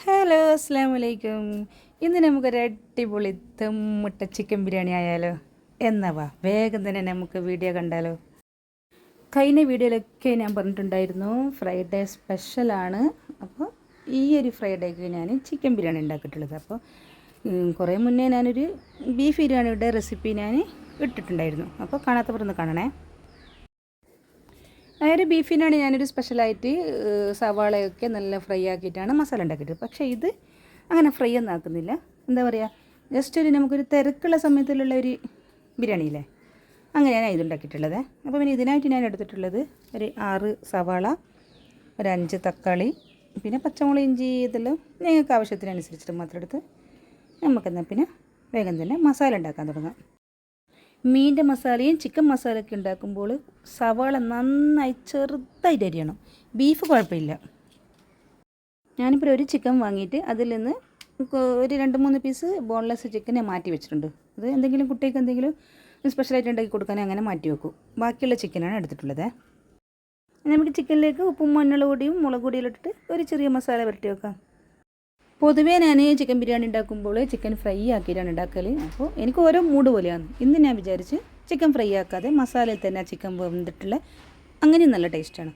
Hello അസ്സാം വലൈക്കും ഇന്ന് നമുക്ക് നമുക്കൊരു അടിപൊളി തെമ്മിട്ട ചിക്കൻ ബിരിയാണി ആയാലോ? എന്നവാ വേഗം തന്നെ നമുക്ക് വീഡിയോ കണ്ടാലോ? കഴിഞ്ഞ വീഡിയോയിലൊക്കെ ഞാൻ പറഞ്ഞിട്ടുണ്ടായിരുന്നു ഫ്രൈഡേ സ്പെഷ്യലാണ് അപ്പോൾ ഈ ഒരു ഫ്രൈഡേക്ക് ഞാൻ ചിക്കൻ ബിരിയാണി ഉണ്ടാക്കിയിട്ടുള്ളത്. അപ്പോൾ കുറേ മുന്നേ ഞാനൊരു ബീഫ് ബിരിയാണിയുടെ റെസിപ്പി ഞാൻ ഇട്ടിട്ടുണ്ടായിരുന്നു. അപ്പോൾ കാണാത്തവർ ഒന്ന് അതായത് ബീഫിനാണ് ഞാനൊരു സ്പെഷ്യലായിട്ട് സവാളയൊക്കെ നല്ല ഫ്രൈ ആക്കിയിട്ടാണ് മസാല ഉണ്ടാക്കിയിട്ട് പക്ഷേ ഇത് അങ്ങനെ ഫ്രൈ ഒന്നും ആക്കുന്നില്ല. എന്താ പറയുക ജസ്റ്റ് ഒരു നമുക്കൊരു തിരക്കുള്ള സമയത്തിലുള്ള ഒരു ബിരിയാണിയില്ലേ അങ്ങനെയാണ് ഇത് ഉണ്ടാക്കിയിട്ടുള്ളത് അപ്പോൾ പിന്നെ ഇതിനായിട്ട് ഞാൻ എടുത്തിട്ടുള്ളത് ഒരു ആറ് സവാള ഒരു അഞ്ച് തക്കാളി പിന്നെ പച്ചമുളക് ഇഞ്ചി ഇതെല്ലാം നിങ്ങൾക്ക് ആവശ്യത്തിനനുസരിച്ചിട്ട് മാത്രം എടുത്ത് നമുക്കെന്നാൽ പിന്നെ വേഗം തന്നെ മസാല ഉണ്ടാക്കാൻ തുടങ്ങാം. മീന്റെ മസാലയും ചിക്കൻ മസാലയൊക്കെ ഉണ്ടാക്കുമ്പോൾ സവാള നന്നായി ചെറുതായിട്ട് അരിയണം ബീഫ് കുഴപ്പമില്ല. ഞാനിപ്പോൾ ഒരു ചിക്കൻ വാങ്ങിയിട്ട് അതിൽ നിന്ന് ഒരു രണ്ട് മൂന്ന് പീസ് ബോൺലെസ് ചിക്കൻ ഞാൻ മാറ്റി വെച്ചിട്ടുണ്ട്. അത് എന്തെങ്കിലും കുട്ടികൾക്ക് എന്തെങ്കിലും സ്പെഷ്യലായിട്ട് ഉണ്ടാക്കി കൊടുക്കാൻ അങ്ങനെ മാറ്റി വെക്കും. ബാക്കിയുള്ള ചിക്കനാണ് എടുത്തിട്ടുള്ളത്. നമുക്ക് ചിക്കനിലേക്ക് ഉപ്പും മഞ്ഞൾ പൊടിയും മുളക് പൊടിയിലിട്ടിട്ട് ഒരു ചെറിയ മസാല പുരട്ടി വെക്കാം. പൊതുവേ ഞാൻ ചിക്കൻ ബിരിയാണി ഉണ്ടാക്കുമ്പോൾ ചിക്കൻ ഫ്രൈ ആക്കിയിട്ടാണ് ഉണ്ടാക്കൽ അപ്പോൾ എനിക്ക് ഓരോ മൂഡ് പോലെയാണ്. ഇന്ന് ഞാൻ വിചാരിച്ച് ചിക്കൻ ഫ്രൈ ആക്കാതെ മസാലയിൽ തന്നെ ചിക്കൻ വെന്തിട്ടുള്ള അങ്ങനെയും നല്ല ടേസ്റ്റാണ്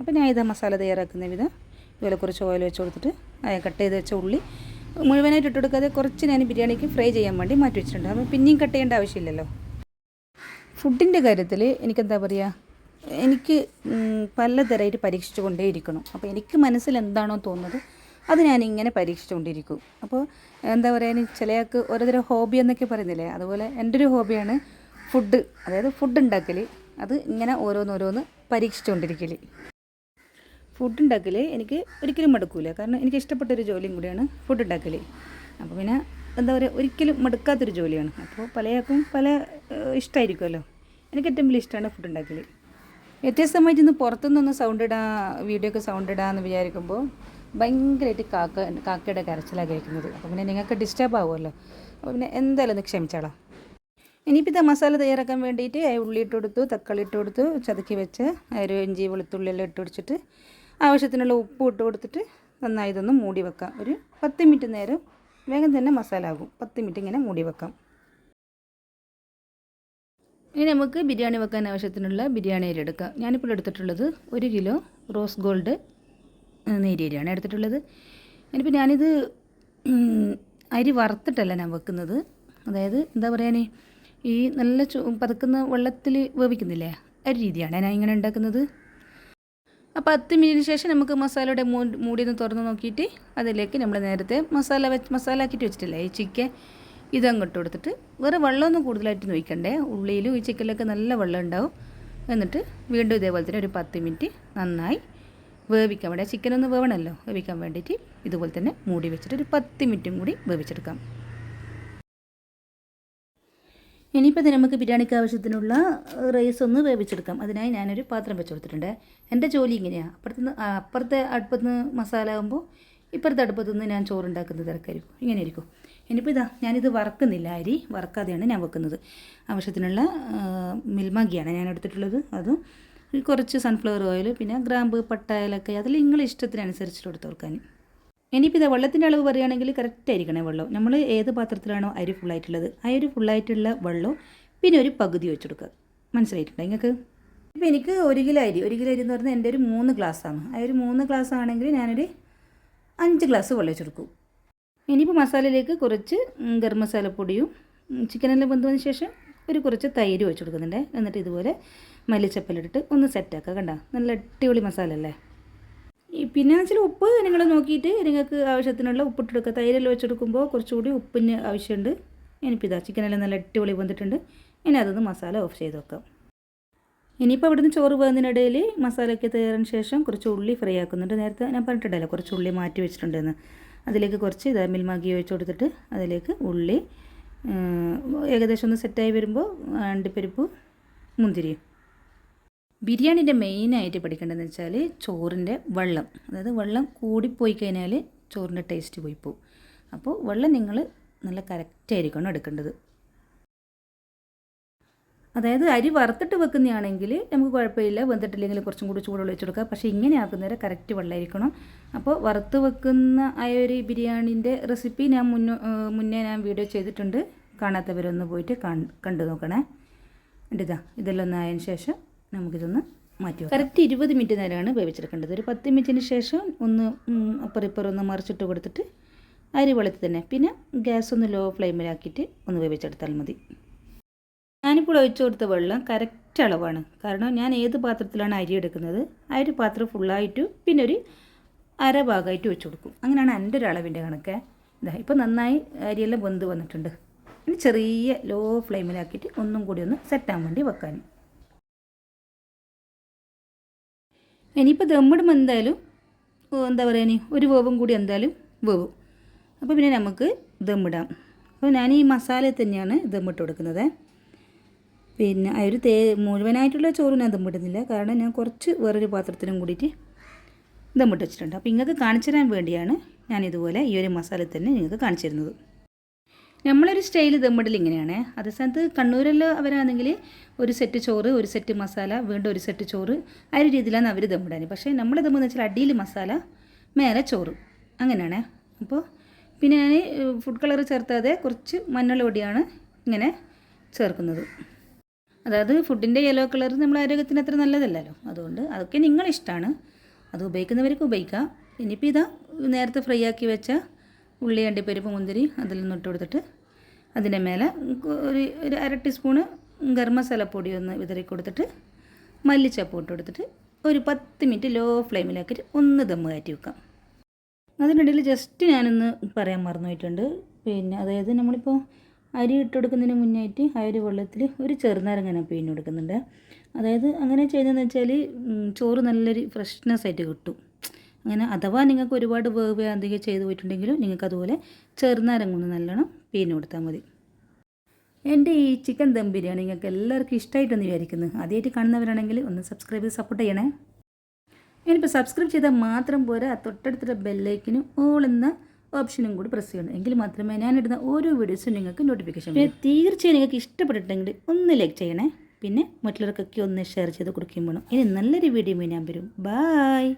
അപ്പോൾ ഞാൻ ഇതാ മസാല തയ്യാറാക്കുന്ന വിധം ഇതുപോലെ കുറച്ച് ഓയിൽ വെച്ച് കൊടുത്തിട്ട് കട്ട് ചെയ്ത് വെച്ച ഉള്ളി മുഴുവനായിട്ട് ഇട്ട് കൊടുക്കാതെ കുറച്ച് ഞാൻ ബിരിയാണിക്ക് ഫ്രൈ ചെയ്യാൻ വേണ്ടി മാറ്റി വെച്ചിട്ടുണ്ട്. അപ്പോൾ പിന്നെയും കട്ട് ചെയ്യേണ്ട ആവശ്യമില്ലല്ലോ. ഫുഡിന്റെ കാര്യത്തിൽ എനിക്കെന്താ പറയുക എനിക്ക് പലതരമായിട്ട് പരീക്ഷിച്ചു കൊണ്ടേയിരിക്കണം. അപ്പോൾ എനിക്ക് മനസ്സിൽ എന്താണോ തോന്നുന്നത് അത് ഞാൻ ഇങ്ങനെ പരീക്ഷിച്ചുകൊണ്ടിരിക്കും. അപ്പോൾ എന്താ പറയുക ചിലയാൾക്ക് ഓരോതരം ഹോബി എന്നൊക്കെ പറയുന്നില്ലേ? അതുപോലെ എന്റെ ഒരു ഹോബിയാണ് ഫുഡ്. അതായത് ഫുഡ് ഉണ്ടാക്കൽ അത് ഇങ്ങനെ ഓരോന്നോരോന്ന് പരീക്ഷിച്ചുകൊണ്ടിരിക്കൽ ഫുഡ് ഉണ്ടാക്കൽ എനിക്ക് ഒരിക്കലും മടുക്കില്ല കാരണം എനിക്ക് ഇഷ്ടപ്പെട്ട ഒരു ജോലിയും കൂടിയാണ് ഫുഡ് ഉണ്ടാക്കൽ അപ്പോൾ പിന്നെ എന്താ പറയുക ഒരിക്കലും മടുക്കാത്തൊരു ജോലിയാണ്. അപ്പോൾ പലയാൾക്കും പല ഇഷ്ടമായിരിക്കുമല്ലോ എനിക്ക് ഏറ്റവും വലിയ ഇഷ്ടമാണ് ഫുഡ് ഉണ്ടാക്കൽ വ്യത്യസ്തമായിട്ട് ഇന്ന് പുറത്തുനിന്നൊന്ന് സൗണ്ട് ഇടാ വീഡിയോ ഒക്കെ സൗണ്ട് ഇടാമെന്ന് വിചാരിക്കുമ്പോൾ ഭയങ്കരമായിട്ട് കാക്ക കാക്കയുടെ കരച്ചിലാണ് കേൾക്കുന്നത്. അപ്പോൾ പിന്നെ നിങ്ങൾക്ക് ഡിസ്റ്റർബ് ആവുമല്ലോ. അപ്പോൾ പിന്നെ എന്തായാലും ഒന്ന് ക്ഷമിച്ചോളാം. ഇനിയിപ്പോൾ ഇത് മസാല തയ്യാറാക്കാൻ വേണ്ടിയിട്ട് ഉള്ളി ഇട്ട് കൊടുത്തു തക്കാളി ഇട്ട് കൊടുത്തു ചതക്കി വെച്ച് ഒരു ഇഞ്ചി വെളുത്തുള്ളി എല്ലാം ഇട്ട് കൊടുത്തിട്ട് ആവശ്യത്തിനുള്ള ഉപ്പ് ഇട്ട് കൊടുത്തിട്ട് നന്നായി ഇതൊന്ന് മൂടി വെക്കാം. ഒരു പത്ത് മിനിറ്റ് നേരം വേഗം തന്നെ മസാല ആകും. പത്ത് മിനിറ്റ് ഇങ്ങനെ മൂടി വെക്കാം. ഇനി നമുക്ക് ബിരിയാണി വെക്കാൻ ആവശ്യത്തിനുള്ള ബിരിയാണി അരി എടുക്കാം. ഞാനിപ്പോൾ എടുത്തിട്ടുള്ളത് ഒരു കിലോ റോസ് ഗോൾഡ് നേരിയരിയാണ് എടുത്തിട്ടുള്ളത്. ഇനിയിപ്പോൾ ഞാനിത് അരി വറുത്തിട്ടല്ല ഞാൻ വെക്കുന്നത്. അതായത് എന്താ പറയാൻ ഈ നല്ല ചൂ പതക്കുന്ന വെള്ളത്തിൽ വേവിക്കുന്നില്ലേ? ഒരു രീതിയാണ് ഞാൻ ഇങ്ങനെ ഉണ്ടാക്കുന്നത്. അപ്പോൾ പത്ത് മിനിറ്റിന് ശേഷം നമുക്ക് മസാലയുടെ മൂടി ഒന്ന് തുറന്ന് നോക്കിയിട്ട് അതിലേക്ക് നമ്മൾ നേരത്തെ മസാല വെച്ച് മസാല ആക്കിയിട്ട് വെച്ചിട്ടില്ലേ? ഈ ചിക്കൻ ഇതങ്ങോട്ട് കൊടുത്തിട്ട് വേറെ വെള്ളമൊന്നും കൂടുതലായിട്ട് നോക്കണ്ടേ ഉള്ളിയിലും ഈ ചിക്കനിലൊക്കെ നല്ല വെള്ളം ഉണ്ടാവും. എന്നിട്ട് വീണ്ടും ഇതേപോലെ തന്നെ ഒരു പത്ത് മിനിറ്റ് നന്നായി വേവിക്കാൻ വേണ്ടി ചിക്കൻ ഒന്ന് വേവണമല്ലോ വേവിക്കാൻ വേണ്ടിയിട്ട് ഇതുപോലെ തന്നെ മൂടി വെച്ചിട്ട് ഒരു പത്ത് മിനിറ്റും കൂടി വേവിച്ചെടുക്കാം. ഇനിയിപ്പോൾ നമുക്ക് ബിരിയാണിക്ക് ആവശ്യത്തിനുള്ള റൈസ് ഒന്ന് വേവിച്ചെടുക്കാം. അതിനായി ഞാനൊരു പാത്രം വെച്ച് കൊടുത്തിട്ടുണ്ട്. എന്റെ ജോലി ഇങ്ങനെയാണ് അപ്പുറത്തെ അപ്പുറത്തെ അടുപ്പത്തുനിന്ന് മസാല ആകുമ്പോൾ ഇപ്പുറത്തെ അടുപ്പത്തുനിന്ന് ഞാൻ ചോറുണ്ടാക്കുന്ന തിരക്കായിരിക്കും. ഇങ്ങനെ ആയിരിക്കും ഇനിയിപ്പോൾ ഇതാ ഞാനിത് വറക്കുന്നില്ല. അരി വറക്കാതെയാണ് ഞാൻ വെക്കുന്നത്. ആവശ്യത്തിനുള്ള ആ, മിൽമാഗിയാണ് ഞാൻ എടുത്തിട്ടുള്ളത്. അതും കുറച്ച് സൺഫ്ലവർ ഓയിൽ പിന്നെ ഗ്രാമ്പ് പട്ട ഏലക്ക അതിൽ നിങ്ങളെ ഇഷ്ടത്തിനനുസരിച്ചിട്ട് കൊടുത്ത് കൊടുക്കാൻ ഇനിയിപ്പോൾ ഇത് വെള്ളത്തിന്റെ അളവ് പറയുകയാണെങ്കിൽ കറക്റ്റ് ആയിരിക്കണേ വെള്ളം. നമ്മൾ ഏത് പാത്രത്തിലാണോ അരി ഫുള്ളായിട്ടുള്ളത് ആ ഒരു ഫുള്ളായിട്ടുള്ള വെള്ളവും പിന്നെ ഒരു പകുതി വെച്ചെടുക്കുക മനസ്സിലായിട്ടുണ്ടോ നിങ്ങൾക്ക്? ഇപ്പോൾ എനിക്ക് ഒരു കിലോ അരി ഒരു കിലോ അരി എന്ന് പറഞ്ഞാൽ എന്റെ ഒരു മൂന്ന് ഗ്ലാസ്സാണ് ആ ഒരു മൂന്ന് ഗ്ലാസ് ആണെങ്കിൽ ഞാനൊരു അഞ്ച് ഗ്ലാസ് വെള്ളം വെച്ച് കൊടുക്കും. ഇനിയിപ്പോൾ മസാലയിലേക്ക് കുറച്ച് ഗരം മസാലപ്പൊടിയും ചിക്കനെല്ലാം വെന്തതിന് ശേഷം ഒരു കുറച്ച് തൈര് വെച്ച് കൊടുക്കുന്നുണ്ട്. എന്നിട്ട് ഇതുപോലെ മല്ലിച്ചപ്പലിട്ടിട്ട് ഒന്ന് സെറ്റാക്കുക കണ്ട? നല്ല അടിപൊളി മസാല അല്ലേ? പിന്നെ വെച്ചാൽ ഉപ്പ് നിങ്ങൾ നോക്കിയിട്ട് നിങ്ങൾക്ക് ആവശ്യത്തിനുള്ള ഉപ്പിട്ട് കൊടുക്കുക. തൈരെല്ലാം വെച്ചെടുക്കുമ്പോൾ കുറച്ചുകൂടി ഉപ്പിന് ആവശ്യമുണ്ട്. ഇനിയിപ്പോൾ ചിക്കനെല്ലാം നല്ല അടിപൊളി വന്നിട്ടുണ്ട്. ഇനി അതൊന്ന് മസാല ഓഫ് ചെയ്ത് വെക്കാം. ഇനിയിപ്പോൾ അവിടുന്ന് ചോറ് പോകുന്നതിനിടയിൽ മസാലയൊക്കെ തയ്യാറിന് ശേഷം കുറച്ച് ഉള്ളി ഫ്രൈ ആക്കുന്നുണ്ട്. നേരത്തെ ഞാൻ പറഞ്ഞിട്ടുണ്ടല്ലോ കുറച്ച് ഉള്ളി മാറ്റി വെച്ചിട്ടുണ്ടെന്ന്. അതിലേക്ക് കുറച്ച് ഇതാ മിൽമാഗി ഒഴിച്ച് കൊടുത്തിട്ട് അതിലേക്ക് ഉള്ളി ഏകദേശം ഒന്ന് സെറ്റായി വരുമ്പോൾ അണ്ടിപ്പരിപ്പ് മുന്തിരിയും. ബിരിയാണിന്റെ മെയിനായിട്ട് പഠിക്കേണ്ടതെന്ന് വെച്ചാൽ ചോറിന്റെ വെള്ളം. അതായത് വെള്ളം കൂടിപ്പോയി കഴിഞ്ഞാൽ ചോറിന്റെ ടേസ്റ്റ് പോയി പോകും അപ്പോൾ വെള്ളം നിങ്ങൾ നല്ല കറക്റ്റായിരിക്കണം എടുക്കേണ്ടത്. അതായത് അരി വറുത്തിട്ട് വെക്കുന്നതാണെങ്കിൽ നമുക്ക് കുഴപ്പമില്ല. വെന്തിട്ടില്ലെങ്കിൽ കുറച്ചും കൂടി ചൂടുള്ള വെച്ച് കൊടുക്കുക. പക്ഷേ ഇങ്ങനെ ആക്കുന്നേരം കറക്റ്റ് വെള്ളമായിരിക്കണം. അപ്പോൾ വറുത്ത് വെക്കുന്ന ആ ഒരു ബിരിയാണീന്റെ റെസിപ്പി ഞാൻ മുന്നോ മുന്നേ ഞാൻ വീഡിയോ ചെയ്തിട്ടുണ്ട്. കാണാത്തവരൊന്ന് പോയിട്ട് കണ്ട് നോക്കണേ. ഇതാ ഇതെല്ലാം ഒന്ന് ആയതിനു ശേഷം നമുക്കിതൊന്ന് മാറ്റി കറക്റ്റ് ഇരുപത് മിനിറ്റ് നേരമാണ് വേവിച്ചെടുക്കേണ്ടത്. ഒരു പത്ത് മിനിറ്റിന് ശേഷം ഒന്ന് അപ്പുറം ഒന്ന് മറിച്ചിട്ട് കൊടുത്തിട്ട് അരി വെളുത്ത് തന്നെ പിന്നെ ഗ്യാസ് ഒന്ന് ലോ ഫ്ലെയിമിലാക്കിയിട്ട് ഒന്ന് വേവിച്ചെടുത്താൽ മതി. ഞാനിപ്പോൾ ഒഴിച്ചു കൊടുത്ത വെള്ളം കറക്റ്റ് അളവാണ്. കാരണം ഞാൻ ഏത് പാത്രത്തിലാണ് അരി എടുക്കുന്നത്? ആ ഒരു പാത്രം ഫുള്ളായിട്ട് പിന്നെ ഒരു അര ഭാഗമായിട്ട് വെച്ച് കൊടുക്കും. അങ്ങനെയാണ് എന്റെ ഒരു അളവിന്റെ കണക്ക്. ഇതാ ഇപ്പോൾ നന്നായി അരിയെല്ലാം വെന്ത് വന്നിട്ടുണ്ട്. ഇനി ചെറിയ ലോ ഫ്ലെയിമിലാക്കിയിട്ട് ഒന്നും കൂടി ഒന്ന് സെറ്റാൻ വേണ്ടി വെക്കാൻ. ഇനിയിപ്പോൾ ദമ്മിടുമ്പോൾ എന്തായാലും എന്താ പറയുക ഇനി? ഒരു വേവും കൂടി എന്തായാലും വേവും. അപ്പോൾ പിന്നെ നമുക്ക് ദമ്മിടാം അപ്പോൾ ഞാൻ ഈ മസാല തന്നെയാണ് ദമ്മിട്ട് കൊടുക്കുന്നത്. പിന്നെ ആ ഒരു തേ മുഴുവനായിട്ടുള്ള ചോറ് ഞാൻ ഇടുന്നില്ല കാരണം ഞാൻ കുറച്ച് വേറൊരു പാത്രത്തിനും കൂടിയിട്ട് ദമ്മിട്ട് വെച്ചിട്ടുണ്ട്. അപ്പോൾ നിങ്ങൾക്ക് കാണിച്ചു തരാൻ വേണ്ടിയാണ് ഞാൻ ഇതുപോലെ ഈ ഒരു മസാല തന്നെ നിങ്ങൾക്ക് കാണിച്ചു തരുന്നത്. നമ്മളൊരു സ്റ്റൈൽ ദമ്മിടൽ ഇങ്ങനെയാണ്. അതേ സ്ഥാനത്ത് കണ്ണൂരിൽ അവരാണെങ്കിൽ ഒരു സെറ്റ് ചോറ് ഒരു സെറ്റ് മസാല വീണ്ടും ഒരു സെറ്റ് ചോറ് ആ ഒരു രീതിയിലാണ് അവർ ദമ്മിടാൻ പക്ഷേ നമ്മൾ ദമ്മെന്ന് വെച്ചാൽ അടിയിൽ മസാല മേലെ ചോറ്. അങ്ങനെയാണ്. അപ്പോൾ പിന്നെ ഞാൻ ഫുഡ് കളർ ചേർത്താതെ കുറച്ച് മഞ്ഞൾ പൊടിയാണ് ഇങ്ങനെ ചേർക്കുന്നത്. അതായത് ഫുഡിന്റെ യെല്ലോ കളർ നമ്മുടെ ആരോഗ്യത്തിന് അത്ര നല്ലതല്ലല്ലോ. അതുകൊണ്ട് അതൊക്കെ നിങ്ങളിഷ്ടമാണ്. അത് ഉപയോഗിക്കുന്നവർക്ക് ഉപയോഗിക്കാം. ഇനിയിപ്പോൾ ഇതാ നേരത്തെ ഫ്രൈ ആക്കി വെച്ച ഉള്ളി അണ്ടിപ്പരിപ്പ് മുന്തിരി അതിൽ നിന്ന് ഇട്ട് കൊടുത്തിട്ട് അതിന്റെ മേലെ ഒരു ഒരു അര ടീസ്പൂണ് ഗരം മസാലപ്പൊടി ഒന്ന് വിതറി കൊടുത്തിട്ട് മല്ലിച്ചപ്പ് ഇട്ട് കൊടുത്തിട്ട് ഒരു പത്ത് മിനിറ്റ് ലോ ഫ്ലെയിമിലാക്കിയിട്ട് ഒന്ന് ദമ്മ് കയറ്റി വെക്കാം. അതിനിടയിൽ ജസ്റ്റ് ഞാനൊന്ന് പറയാൻ മറന്നുപോയിട്ടുണ്ട് പിന്നെ അതായത് നമ്മളിപ്പോൾ അരി ഇട്ട് കൊടുക്കുന്നതിന് മുന്നായിട്ട് ആ ഒരു വെള്ളത്തിൽ ഒരു ചെറുനാരങ്ങ ഞാൻ പിഴിഞ്ഞ് കൊടുക്കുന്നുണ്ട്. അതായത് അങ്ങനെ ചെയ്യുന്നതെന്ന് വെച്ചാൽ ചോറ് നല്ലൊരു ഫ്രഷ്നെസ് ആയിട്ട് കിട്ടും. അങ്ങനെ അഥവാ നിങ്ങൾക്ക് ഒരുപാട് വേവ് അധികം ചെയ്ത് പോയിട്ടുണ്ടെങ്കിലും നിങ്ങൾക്ക് അതുപോലെ ചെറുനാരങ്ങ ഒന്ന് നല്ലോണം പിഴിഞ്ഞ് കൊടുത്താൽ മതി. എന്റെ ഈ ചിക്കൻ ദം ബിരിയാണി നിങ്ങൾക്ക് എല്ലാവർക്കും ഇഷ്ടമായിട്ടെന്ന് വിചാരിക്കുന്നു. ആദ്യമായിട്ട് കാണുന്നവരാണെങ്കിൽ ഒന്ന് സബ്സ്ക്രൈബ് ചെയ്ത് സപ്പോർട്ട് ചെയ്യണേ. ഞാനിപ്പോൾ സബ്സ്ക്രൈബ് ചെയ്താൽ മാത്രം പോരാ തൊട്ടടുത്തുള്ള ബെല്ലൈക്കിന് ഓൾ എന്ന ഓപ്ഷനും കൂടി പ്രസ് ചെയ്യണം. എങ്കിൽ മാത്രമേ ഞാനിടുന്ന ഓരോ വീഡിയോസും നിങ്ങൾക്ക് നോട്ടിഫിക്കേഷൻ പിന്നെ തീർച്ചയായും നിങ്ങൾക്ക് ഇഷ്ടപ്പെട്ടിട്ടുണ്ടെങ്കിൽ ഒന്ന് ലൈക്ക് ചെയ്യണേ. പിന്നെ മറ്റുള്ളവർക്കൊക്കെ ഒന്ന് ഷെയർ ചെയ്ത് കൊടുക്കുകയും വേണം. ഇനി നല്ലൊരു വീഡിയോ ഞാൻ വരും. ബായ്